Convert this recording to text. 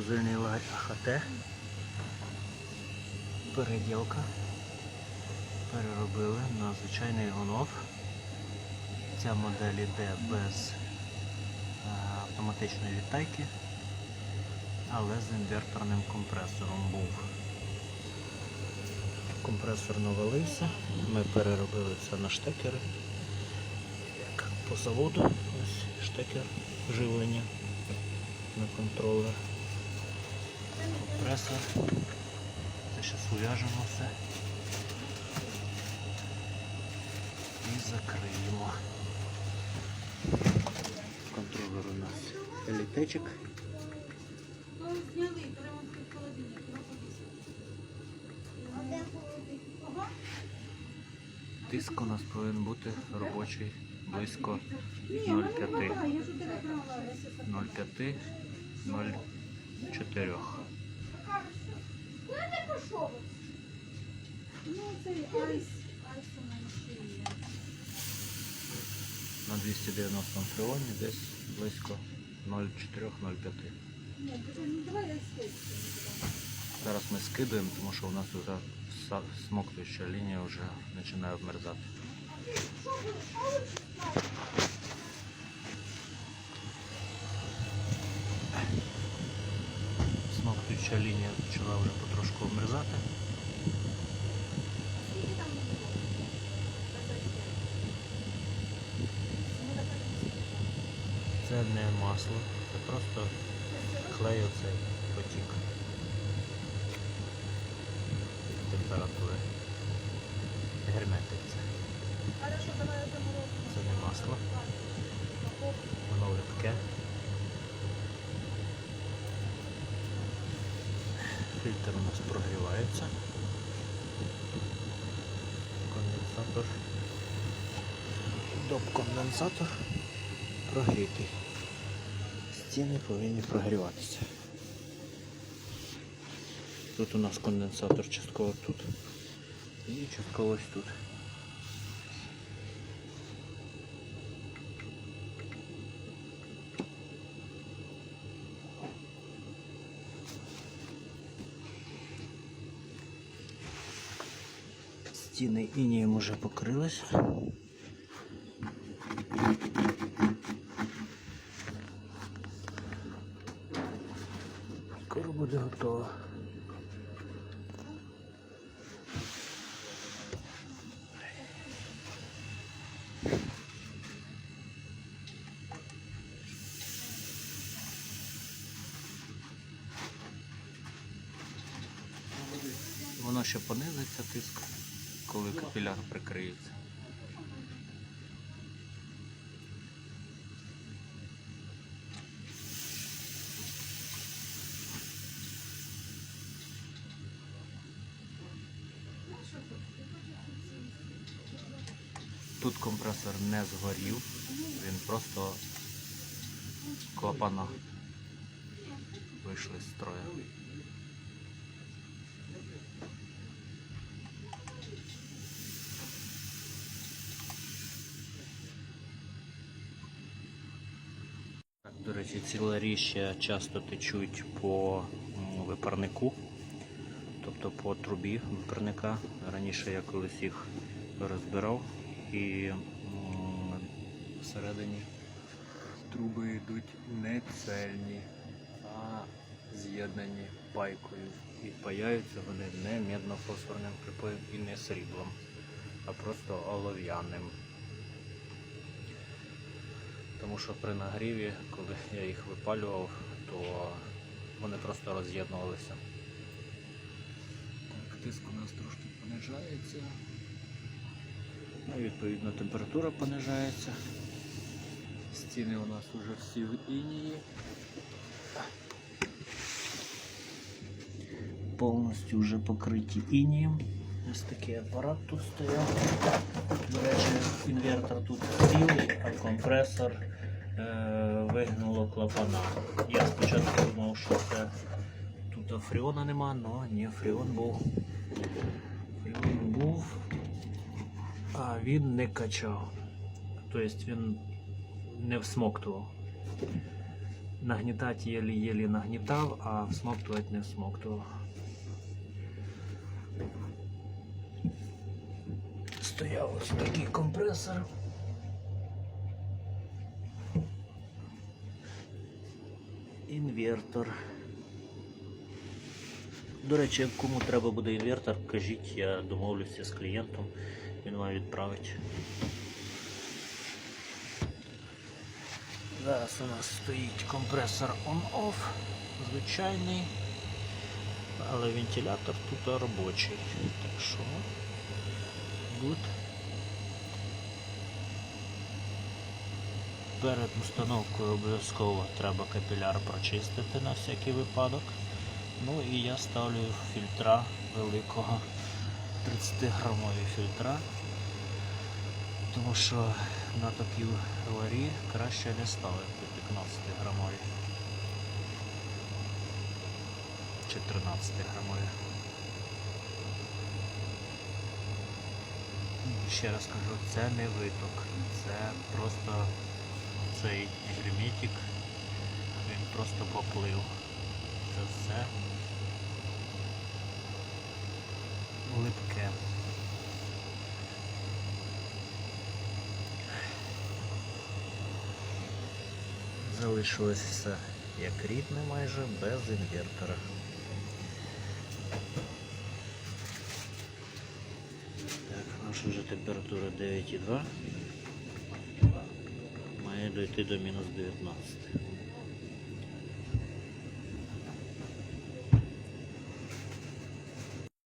Морозильний лагерь АХТ. Переділка. Переробили на звичайний гонов. Ця модель йде без е, автоматичної відтайки, але з інверторним компресором був. Компресор навалився, ми переробили це на штекери. Як по заводу, ось штекер живлення на контролер. Компресор. Це зараз ув'яжемо все. І закриємо. Контролер у нас елітечик. Тиск у нас повинен бути робочий близько ну, 0,5. давай, я ж у тебе брала. 0,5, 0,4. На 290 фреоні десь близько 0,4-0,5. Ні, ти- ну, давай я скидку. Зараз ми скидуємо, тому що у нас вже смоктуюча лінія вже починає вмерзати. Смоктуюча лінія почала вже потрошку було? Це не масло, це просто клей оцей потік температури. Герметик це. Хорошо, давай я заморозку. Це не масло. Воно липке. Фільтр у нас прогрівається. Конденсатор. Доп-конденсатор прогрітий. Стіни повинні прогріватися. Тут у нас конденсатор частково тут і частково ось тут. Стіни інієм уже покрилися. Скоро буде готово. Воно ще понизиться тиск, коли капіляр прикриється. Тут компресор не згорів, він просто клапана вийшли з строю. Ці ларіща часто течуть по випарнику, тобто по трубі випарника. Раніше я колись їх розбирав і всередині труби йдуть не цельні, а з'єднані пайкою. І паяються вони не мідно-фосфорним припоєм і не сріблом, а просто олов'яним. Тому що при нагріві, коли я їх випалював, то вони просто роз'єднувалися. Так, тиск у нас трошки понижається. Ну і відповідно температура понижається. Стіни у нас вже всі в інії. Повністю вже покриті інієм. Ось такий апарат тут стояв. До речі, інвертор тут цілий, а компресор е, вигнуло клапана. Я спочатку думав, що це тут фріона нема, але ні, фріон був. Фріон був, а він не качав. Тобто він не всмоктував. Нагнітати єлі-єлі нагнітав, а всмоктувати не всмоктував. Стояв ось такий компресор. Інвертор. До речі, кому треба буде інвертор, кажіть, я домовлюся з клієнтом, він має відправити. Зараз у нас стоїть компресор on-off, звичайний, але вентилятор тут робочий. Так що бут. Перед установкою обов'язково треба капіляр прочистити на всякий випадок. Ну і я ставлю фільтра великого 30-грамові фільтра, тому що на такій варі краще не ставити 15-грамові, 14-грамові. Ще раз кажу, це не виток, це просто цей герметик, він просто поплив. Це все липке. Залишилось все як рідне майже без інвертора. Так, наша вже температура 9,2. Має дойти до мінус 19.